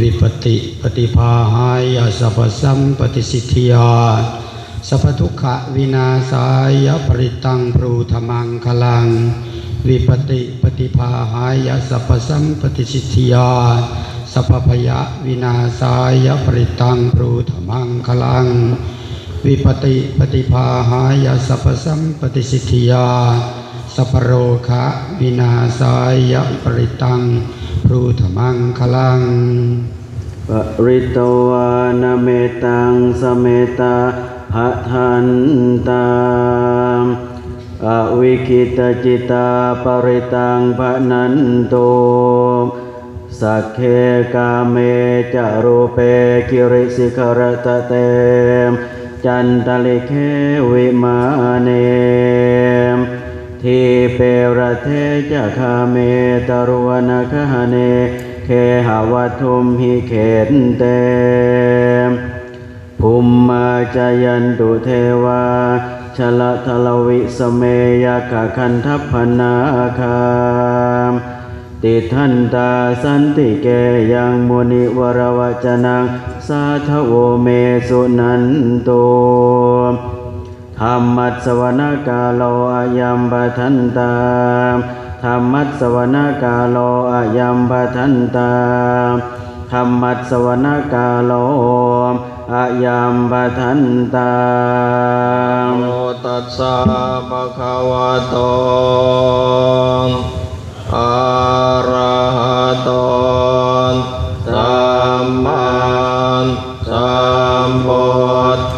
วิปติปฏิภาหายาสัพสัมปฏิสิทธิยาสัพพทุกขวินาศายปริตังปรูธมังคลัง วิปติปฏิภาหายาสัพสัมปฏิสิทธิยาสัพพพยวินาศายปริตังปรูธมังคลัง วิปติปฏิภาหายาสัพสัมปฏิสิทธิยาสัพโรคะวินาศายปริตัง รูธมังคลังปริตวานเมตังสเมตาหะทันตามอวิคิตจิตาปริตังภนันโตสักเคกาเมจารูเปกิริสิกรตะเตมจันตลิเควิมาเนม ทีเปรเทจคาเมตรวนคหเน เคหวัทุมหิเขนเตมภุมมาจายันตุเทวาชละทลวิสเมยกะคันทัพพนาคามติทันตาสันติเกยังมุนิวรวจนัง สาทโวเมสุนันโต ธรรมัสวนกาโลอายัมปะทันตาธรรมัสวนกาโลอายัมปะทันตาธรรมัสวนกาโลอายัมปะทันตาโมตัสสะภะคะวะโตอะระหะโตสัมมาสัมพุทธ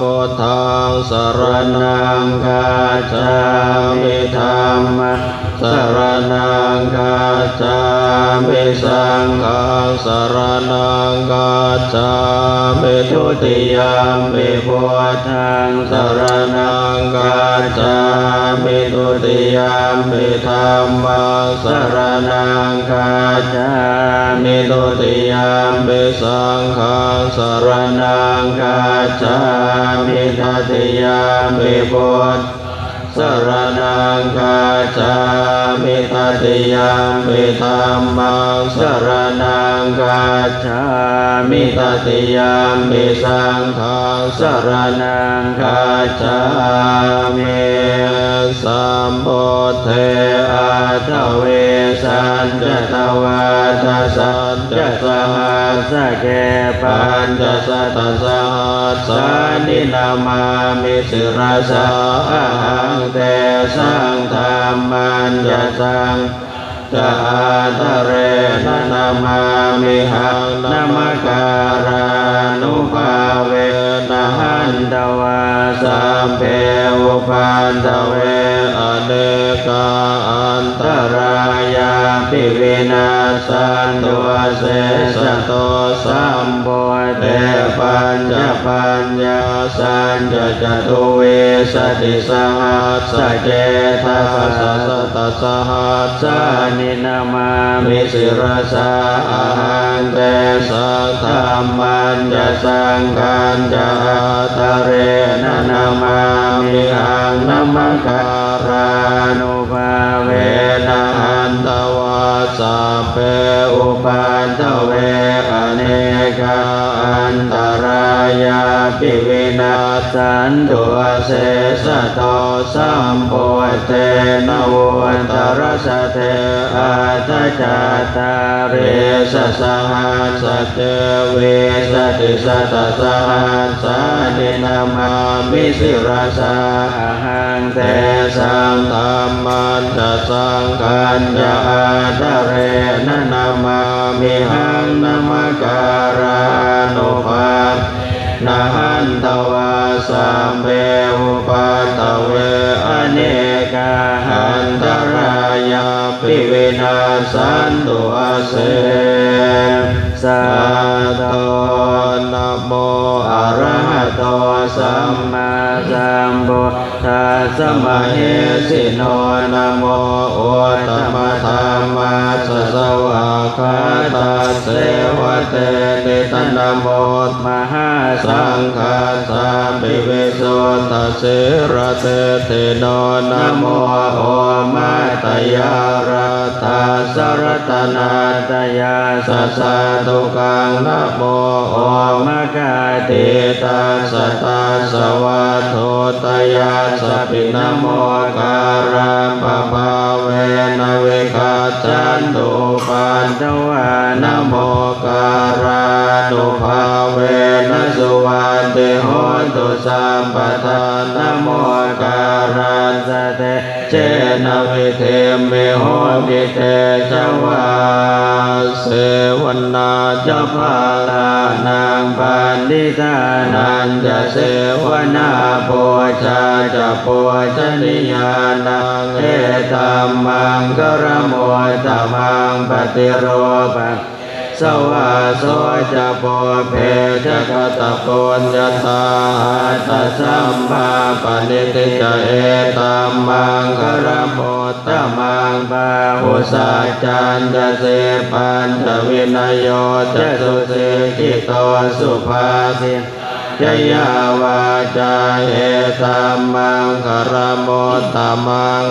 พุทธังสรณังคาจามิธรรมสรณังคาจฉา มิสังฆังสรณังคัจามิทุติยามปิพุทธังสารณังคัจามิทุติยามปิธัมมังสารณังคัจามิทุติยามปิสังฆังสรณังคัจามิตติยามปิพุทธ สรนังคาจามิตติยามปิธรรมังสรนังคาจามิตติยามปิสังฆังสรนังคาจามิสัมพุทเทอาทเวสันจตวาทสันจะ สหัสเกปัญจสัตสหัสสานินามามิสิราสาอาหังเตสังธรรมันจะสังจาทะเรนะนามามิหังนามการานุภาเวนะหันตวาสัมเพอุปันตเวอเนกาอันตราิวินาสันตัวเสสะโตสัมโพเตปัญจปัญญาสันจะจตุเวสติสหัสเจทัสสะสตสหัสานินามามิสิรสาอาหังเตสังธรรมันจะสังขันจะอาทะเรนะนามามิหังนามการานุภาเวนะหันตว สัพเพอุปาทเวอเนกา นตรายาปิวินาสันตุเสสะโตสัมโพเตนวันตรสเทอาตจาตาเรสสหัสเจเวสติสัตสหัสสานินามามิสิรสาหังเตสังธรรมันจะสังขันจะอาทะเรนะนามา มิหังนามการานุภานะหันตวาสัมเบอุปัตตเวอเนกาหันตรายาปิวินาสันตุอาเสสสะโตนะโมอะระหะโตสัมมมาสัมพุท ธัสสมะเหสิโนนะโมโอตมะธรรมาสสวะคาตาเสวะเตนิตนะโมมหาสังฆาสาปิเวโสตัสเสระเตเทโนนะโมโอมาตยารัตาสรตนาตยาสัสตุกังนะโมโอมะกาเตติตาสตาสวัตโท ตยาสปินโมการามปภาเวนะเวคาจันตุปันตวานะนะโมการานุภาเวนะสุวันติโหตุสัมปทานะโมการาสเต เจนะวิเทเมโหมิเตจวาเสวนาจะพาลานางปันดิตานันจะเสวนานาโพชาจะจะโพชนิยานังเอตัมมังกรรโมโมตตมัมังปฏิโรโรปะ สวาโสจะโพเพจะจะกตะโพโพนยตาหัสัมมาปณิติจเอตัมมังกรโมตตมัมังงปาหุสาจัจันจะเสปันจะวินยโยจะสุสิกิโตสุภาสิจยาวาจาเหตัมมังคารโมตตมัง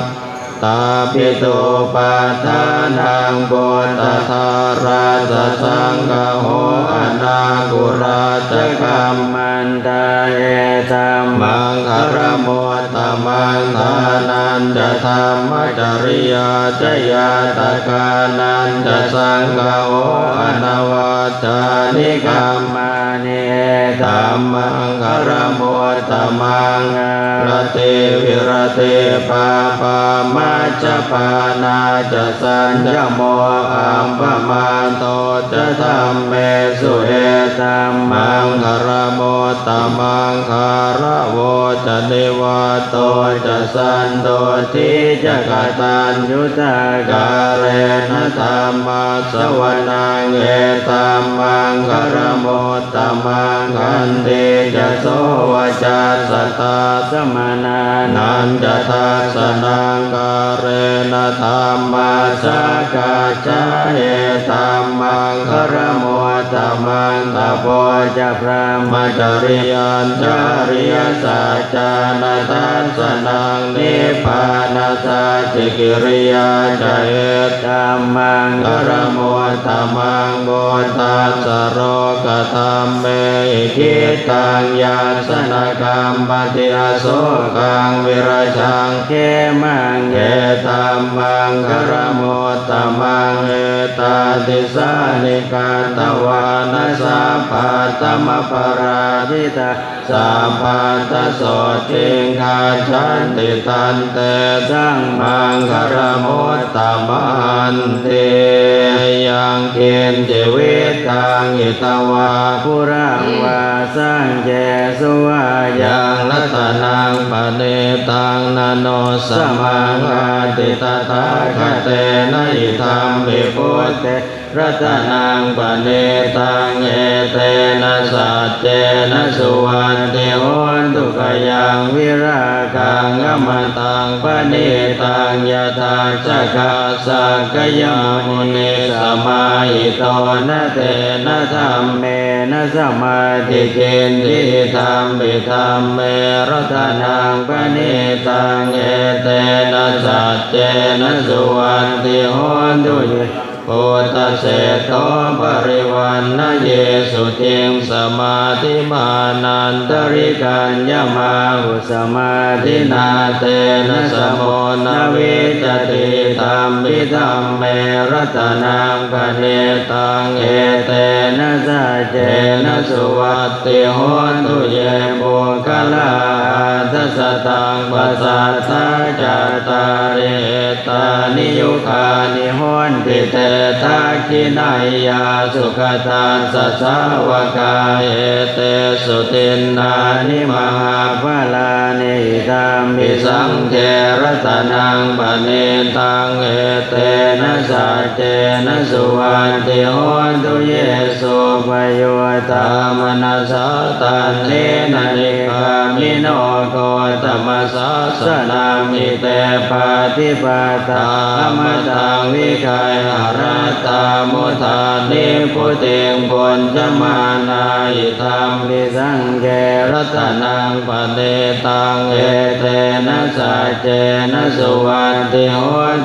ตาปิโตปัฏฐานังโบตทาราชสังฆโหอนากุราชจกรรมมมันตาเอตัมมังคารโม ตตมังทานันจะธรรมจริยาจยาตกานันจะสังฆโออนวัจานิกรรมาเนธรตัรมมังคารโมตตมังรติวิรติปาปามาจปานาจะสัญญโมอัมปมาโตจะธรรมเมสุเอ ตัมมังคารโมตมังคารโวจะเนวาโตจะสันโตทิจะกตัญยุตากาเรนะธรรมาสวนังเอตัมมังคารโมตมังคันติจะโสวจัสตาสมานานันจะทัสสนังกาเรนะธรรมาสกาจาเอตัมมังคารโม ตตมังตะโพจะพระมจริยันจาริยสัจจานาทัสสนังนิพพานาสัจจิกิริยาจเอตตัมมังกรโมตมังโกตัสสโรกธรรมเมกิตังยาสนกรรมปฏิอโศกังวิราชังเขมังเอตัมมังกรโมตมังเอตาติสานิกาตวาานาสาปัตตมปราชิตาสัมปันตโสติงคาชันติตันเตสังมังคารโมตตมันเตยังเกณฑ์ชีวิตทางอิตวาปุรังวาสังเจสุวายังรัตนังปเนตังนาโนสมังอาติตถาคเตนะอิธรรมปิพุทเต รัตนังปเนตังเอเตนะสัจเจนะสุวัติโหนตุกยังวิรากังกมตังปเนตังยะถาจักาสักยมุนิสมาหิตนะเตนะธรรมเมนะสมาธิเจนติธรรมปิธรรมเมรัตนังปเนตังเอเตนะสัจเจนะสุวัติโหนตุเย พุทธเศธโตปริวันนะเยสุทิงสมาธิมานันตริกัญญมาหุสมาธินาเตนะสมโมนาวิจติธรรมปิธรรมเมรัตนังปเนตังเอเตนะสัจเจนะสุวัตติโหนตุเยบุคลาทัสสตังปัสสัทธาจัตตาริตานิยุคานิหนติเตทักขินายาสุขตาสัสาวกาเอเตสุตินนานิมหาภาลานิธรรมิสังเทรตนังปเนตังเอเตนะสัจเจนะสุวันติโหตุเยสุปโยตามนัสะตันเทนะนิกามิโนโกตมัสสะสนามิเตปาติปาตามตังวิกายหาราตามุทานิพุติงปุญจมานาอิธรรมวิสังเกรัตนังปเนตังเอเตนะสัจเจนะสุวันติโห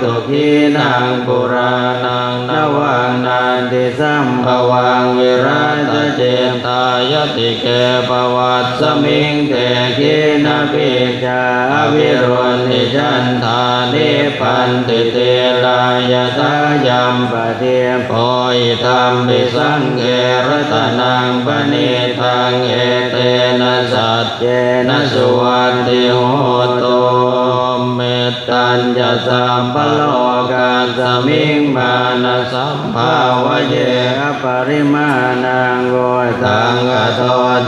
ตุขีนังปุรานังนวังนันติสัมภวังวิราชเจตา ยติเกปวัตสมิงเตขีนาปิจาวิรุณิจันทานิปันติเตลายตายัมปะเทียโพยธรรมปิสังเกรตนังปณิทังเอเตนะสัจเจนะสุวันติโหตุเมต ญจะสัมปโลกาสมิงมานะสัมภาวะเยปริมาณังโกตังอโท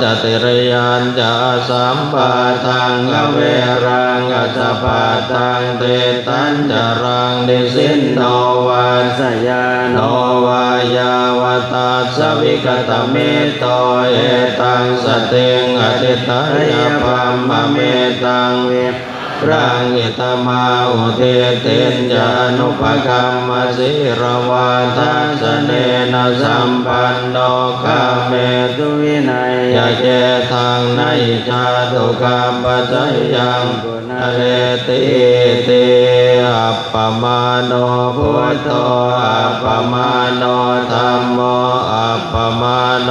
จติรยันจะสัมปะทังอเวรังอสปะทังเตตัญจรังดิสินโนวันสยานโนวายาวตาสวิกตเมโตเอตังสติงอติตายปัมมะเมตังเว รังอิตมาอุเทตินจานุปกรรมสิรวาทัสเนนะสัมปันโนกาเมตุวินัยยะเจทางในชาตุกรรมปัจจยังกุณเรติเตอัปปมาโนพุทโธอัปปมาโนธรรมโมอัปปมาโน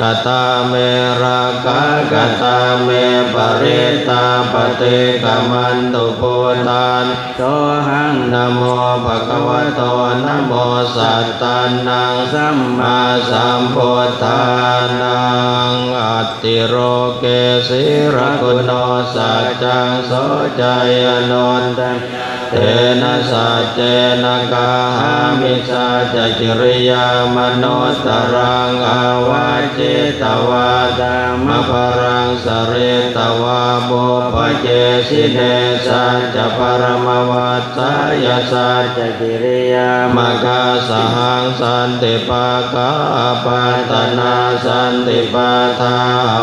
กตาเมรากากตาเมปริตาปเตกมันตุโพตานโตหังนะโมภะคะวะโตนะโมสัตตานังสัมมาสัมพุทธานังอัตติโรเกสิรกุณโนสัจจังโสจายโนนตังเตนะสัจเจนะกาหามิสาจกิริยามโนตรังอาวาจิตวาตามปรังสเรตวาบุปเจสิเนสัจปรมวัตสายสัจกิริยามกาสหังสันติปากาปัตนาสันติปาทา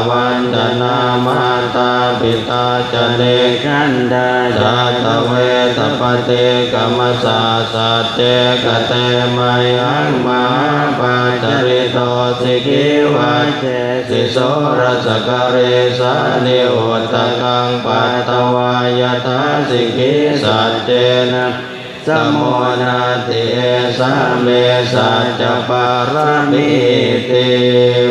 วันจนามาตาปิตาจเนกันดาจัตเวทปฏิกรรมสาสัจเจกเตมยังมหาปัจริโตสิกิวัจเจสิโสรสกเรสานิโอตกังปัตตวายทาสิกิสัจเจนะ สมโมนาติเอสาเมสัจปารมิติ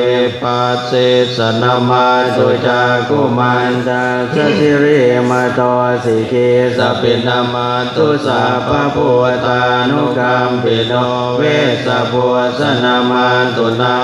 วิปัสสิสนามาตุจากุมันตาสสิริมาโตสิกิสปินามาตุสัพพพุทธานุกรรมปิโนเวสะพุสนามาตุนา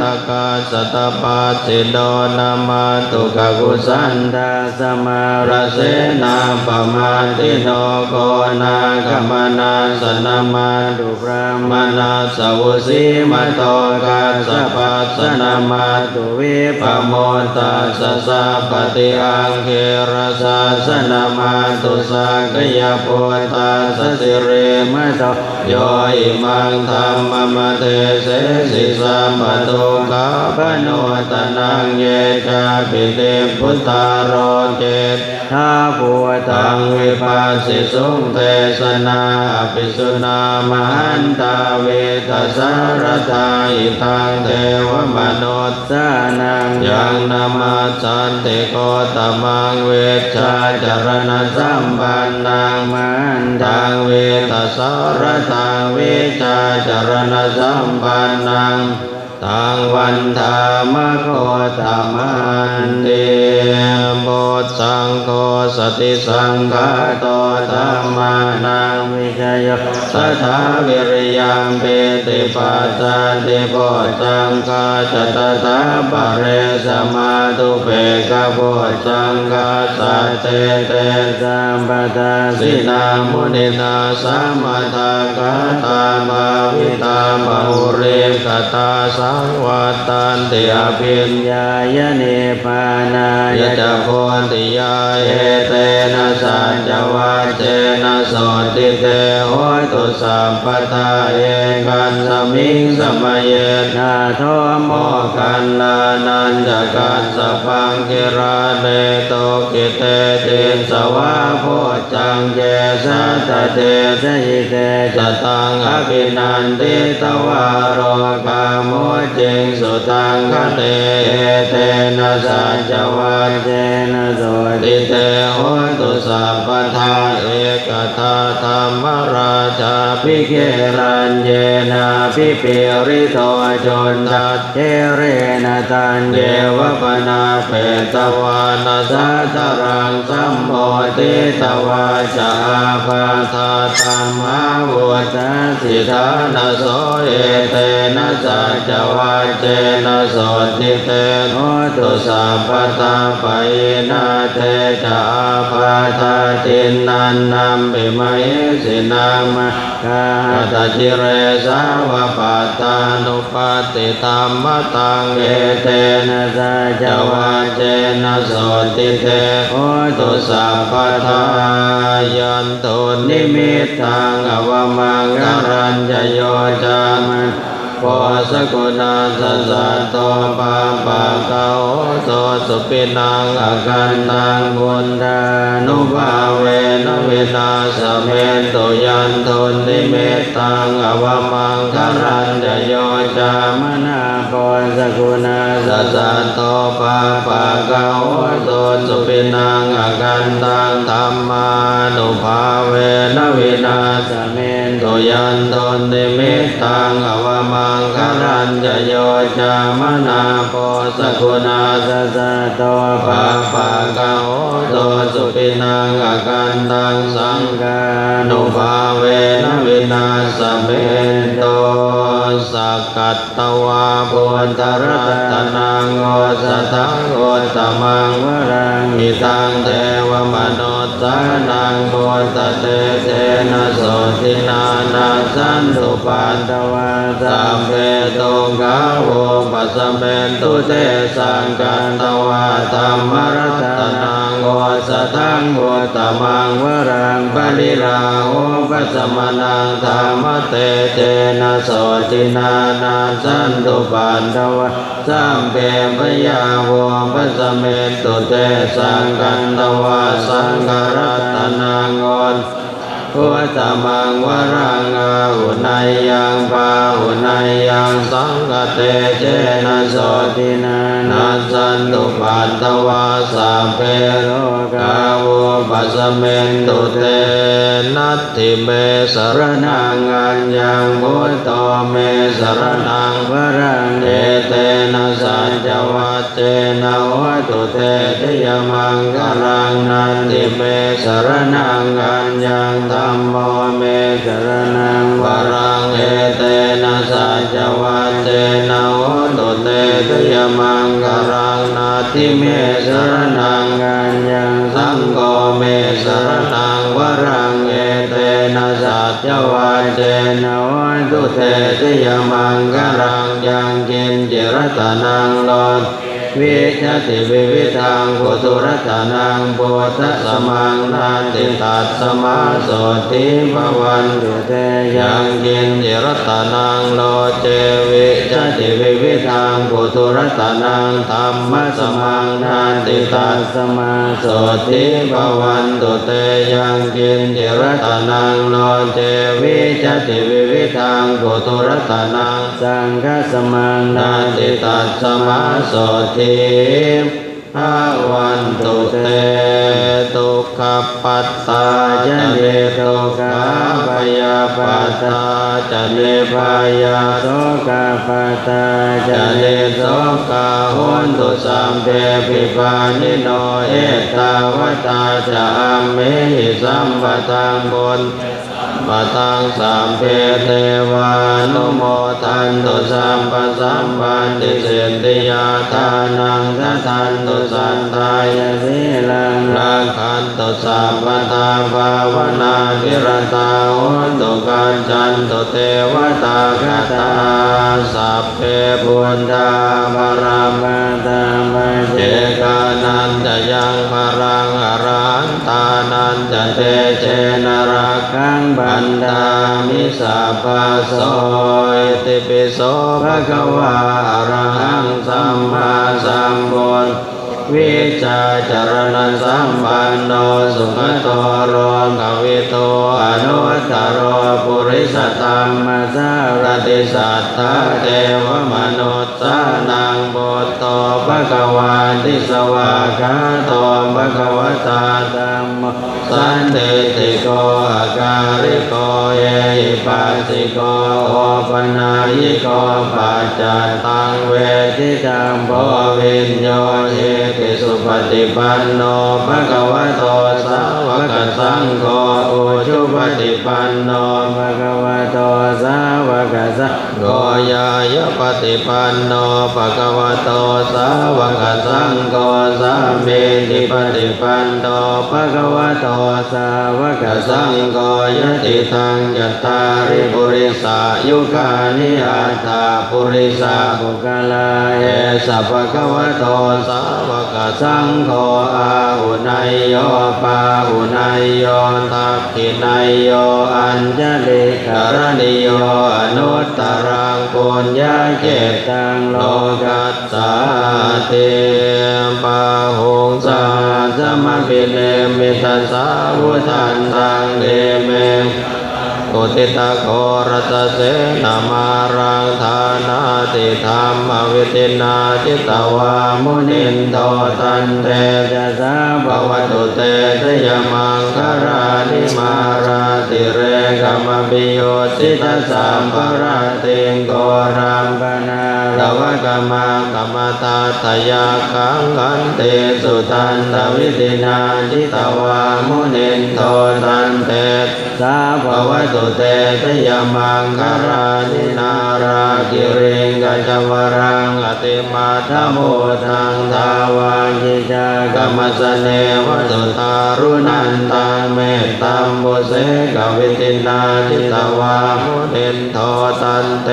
ตกาสตปัสสิโดนามาตุกกุสันตาสมาราเสนาปมาติโนโกนาคมนาสนามาตุพระมนาสวุสีมาโตกัสสะปัสสนามาตุวิปโมตาสสสะปฏิอังเครสาสนามาตุสังกยปุตตาสสิเรมะโตโยอิมังธรรมมะเทเสสิสัมปตุกาปโนตนังเยจาปิเตพุทธารโรเกต ทาภูตังวิปัสสิสุงเทศนาอภิสุนามหันตาเวทัสารตาอิทังเทวมนุษย์สานังยังนามาสันติโกตมังเวชาจารณสัมปันนังมันตังเวทัสารตังเวชชาจารณสัมปันนัง ตังวันธามโคตมันเตโบสังโฆสติสังฆาโตธรรมานา วิจโยสัทธาวิริยังเปติปัสสันติโพสังฆาจตตาปะเรสมาตุเปกะโพสังฆาสัจเจเตสัมปทาสินามุนินาสัมมาทากาตาบาวิตาบาหุเรกตาสังวัตันติอภิญญายเนปานายจะโพติยาเอเตนะสัจวัเจนะสติเตโหตุสัพพทาเอกันสมิงสมัยนาโทโมกันลานันจะกันสพังกิราเนโตกิเตติสวะโพจังเจสัตเตชยิเตจตังอภินันติตวารกาโมจิงสุตังคเตเตนะสัจวัจเจนะโสติเตโหตุสัพพทาเอกทาธรรมราชาภิเกรัญเยนะภิปิริโตจนทัตเจเรนตันเยวปนาเปตวานาสัตรังสัมโพธิตวาจาปาทาธรรมวุตสิทานาโสเอเตนะสัจวาเจนะโสติเตโหตุสัพพทาปยนาเตจาปาทาตินนันนัมปิมเหสินามะกาตจิเรสาวปัตานุปัตติธรรมตังเอเตนะสัจวาเจนะโสติเตโอตุสัพพทายันตุนิมิตังอวมังกรัญจโยจามะ โพสกุณาสัสะโตปาปะเกาโตสุปินังอากันตังบุญธานุภาเวนวินาสเมตุยันทุนิเมตังอวมังคารันจโยจามนาโพสกุณา สัสะโตปาปะกาโตสุปินังอากันตังธรรมานุภาเวนวินาสเมนตุยันทุนนิเมตตังอวมังคารันจโยจามนาโพสกุณาสัสะโตปาปะกาโตสุปินังอากันตังสังฆานุภาเวนวินาสเมน สักกัตตวาปุณตรัตนังโอสทังโอตมังวรังอิตังเทวมนุษสานังโพตเตเตนะโสตินานาสันตุปันตวาสัมเพตุกาโวปัสเมตุเตสังกันตวาธรรมรัตนัง สทังโอตมังวรังปริราโอปัสมนังธรรมเตเตนะโสตินานาสันตุปันตวาสัมเพปยาโวปัสสเมตุเตสังกันตวาสังฆรัตนังโอพุทธมังวรังอาหุนายยังปาหุนายยังสังกเตเจนะโสตินานัสสันตุปัตตวาสัพเพโรกาโวปัสสเมนตุเตนัตถิเมสรนังอัญญังพุทโตเมสรนังวรังเอเตนะสัจจวัตเจนะโหตุเตติยมังกรังนันติเมสรนังอัญญังธัมโมเมสรนังวรังเอเตนะสัจจวัตเจนะโหตุเตติยมังกรังนาทิเมสรนังอัญญังสังโฆเมสรนังวรังเอเตนะสัจจวัตเจนะวันตุเตติยมังกรังยังกินจิรตนังโลน วิชติวิวิทังปุตุรัตนังปุตตะสมังนันติตัสสมาสติภวันตุเตยังกินจิรตนังโลเจวิชติวิวิทังปุตุรัตนังธรรมสมังนันติตัสสมาสติภวันตุเตยังกินจิรตนังโลเจวิชติวิวิทังปุตุรัตนังสังฆสมังนันติตัสสมาสติอาวันตุเตตุขปัตตาจะเนตุขาปยาปัตตาจะเนปายาโสกาปตตาจะจเนโสกาโหนตุสัมเพปิปานิโนเอตาวตาจะอเมหิสัมปทังบน ปตังสัมเพเทวานุโมทันตุสัมปสัมปันติเสนติยาทานังทัทันตุสันทายยะสิลังรักขันตุสัมปทาภาวนาวิรตาโหนตุกัจจันตุเทวตากตาสัพเพบุญตาบารามตาปเจเจกานันจะยังพรังอรันตานันจะเตเจนรักขังบับัันดามิสัพพะโสอิติปิโสภะคะวะอะระหังสัมมาสัมพุทธ วิจาจารณสัมปันโนสุขตโรกวิโตอนุตตรโรปุริสธรรมมาสารติสัทธาเทวมนุษย์สานังโบโตภะคะวาติสวากาโตภะคะวตาธรรมสันติโกอาการิโก ปัสสิโกโอปนายิโกปัจจัตตังเวทิตังโพวินโยเอติสุปฏิปันโนภะคะวะโตสาวกสังโฆอุชุปฏิปันโนภะคะวะโตสาวกสังโกยายปฏิปันโนภะคะวะโตสาวกสังโฆสามีติปฏิปันโนภะคะวะโตสาวกกสัสังโฆยติทังยตตาริปุริสายุคานิอัตตาปุริสาบุคลาเอเอสัพพะคะวะโตสาวกสังโฆอาหุนายโยปาหุนายโยทักขินายโยอัญจะลิกรณิโยอนุตตรังปุญญาเกตตังโลโลกักัสสสาเตปะหงสาสมะปิเลมิตัสสาวุทันตังเดเม กุติตะโกรตเสนามารังธานาติธรรมวิตินาจิตวามุนินโตตันเตจะสาภวตุเตทยมังคารานิมาราติเรกมปิโยติตัสสัมภราติงโกรัมปนาตวะกมังกมตาทยาคังกันเตสุตันตวิตินาจิตวามุนินโทตันเตสาภภวตุเตทยมังคารานินารากิเริงกัจวรังอติมาทโมทังทาวังกิจากกรรมสเนวตุตารุนันตังเมตตัมบุเสกวิตินาทิตวามุนินโทตันเต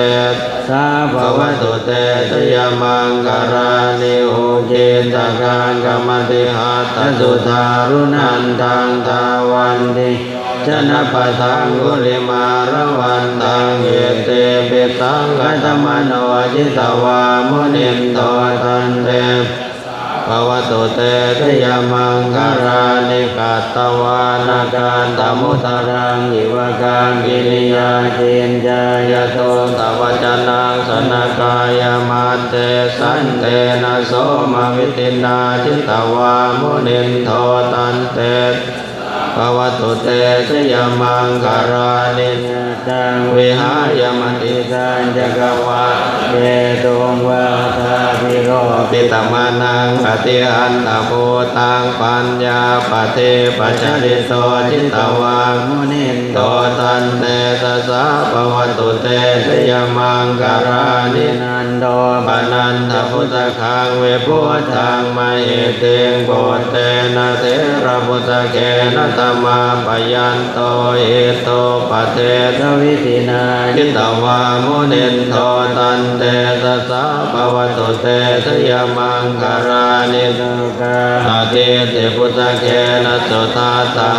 สาภภวตุเตตยมังกรานิโอเจตการกรรมติหัตสุทารุนันตังทาวันติชนะปะทังกุลิมาระวันตังเยเตเปตังกัตมโนจิตวามุนินโทตันเต ภวตุเตทยมังคารานิกัตตวานาการตมุตรังอิวการกิริยาเจนจายโตตวจนังสนกายมาเตสันเตนะโสมวิตินาจิตวามุนินโทตันเต ภวตุเตทยมังคารานิตังวิหายมติสันจักวาเยตุงวาทาภิโรปิตมานังอติอันตโพตังปัญญาปเทปัจจริโตจิตตวังมุนินโตตันเตสะสะปวัตุเตสยมังการานินันโดปนันทพุทธคังเวพุทธังมาเหเตงโกเตนะเทระพุทธเกนะธรรมาปยันโตเอโตปเทสวิตินาจิตตวามุนินโทตันเตสะสะปวัตุเตสยมังการานิโลกาอาทิเตพุทธเคนะสุตาตา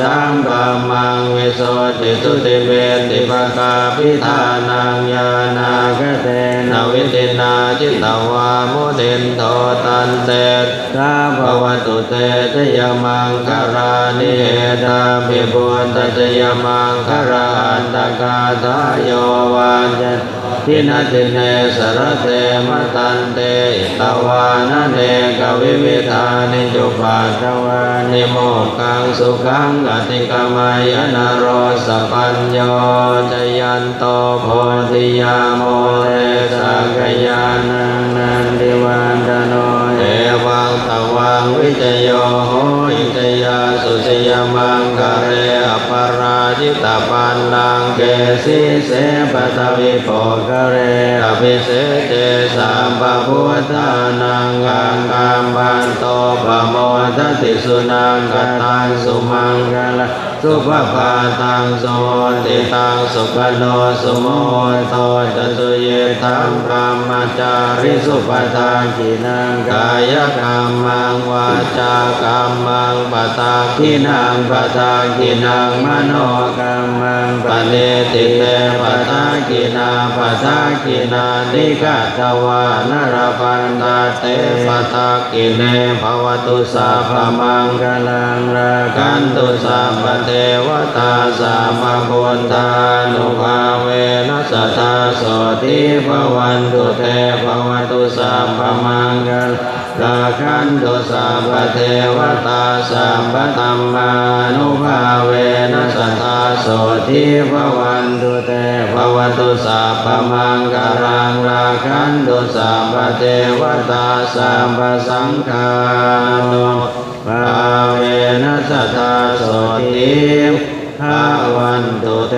ตัมปะมังวิโสติสุติเวติภกาพิธานังญาณากเตนวิตินาจิตตวามุนินโทตันเตสาภภวตุเตชยมังคารานิตาภิบุญตัยมังคาราอันตกาทายโยวันจะจทินาทิเนสรเตมตันเตตวานเนกวิวิธานิจุปัตวานิโมกขังสุขังอติกามายนโรสปัญโยจยันโตโพธิยาโมเรสักยานังนันติวันตโน ตวังวิจโยโหอิจยาสุสยมังคะเรอปราจิตาปันนังเกสิเสปตวิโปคะเรอภิเสเจสัมปพุทธานังกังกัมปันโตปะโมทติสุนังกตังสุมังกล สุภภาตังโสติตังสุขโนสุโมโตจตุเยธัมพรหมจาริสุปทากินังกายกรรมังวาจากรรมังปตากินังปตากินังมโนกรรมังปเนติเตปตากินาปตากินานิกาตวานรพันตาเตปตากิเนภวตุสัพมังกลังรากันตุสัพพเทวตาสัมมบุญตานุภาเวนัสตาโสติภวันตุเตภวตุสัพพมังกลราคันตุสัพพเทวตาสัมปตัมมานุภาเวนัสตาโสติภวันตุเตภวตุสัพพมังกลังราคันตุสัพพเทวตาสัมปสังฆานุ ปาเวนัสตะโสติภวันตุเต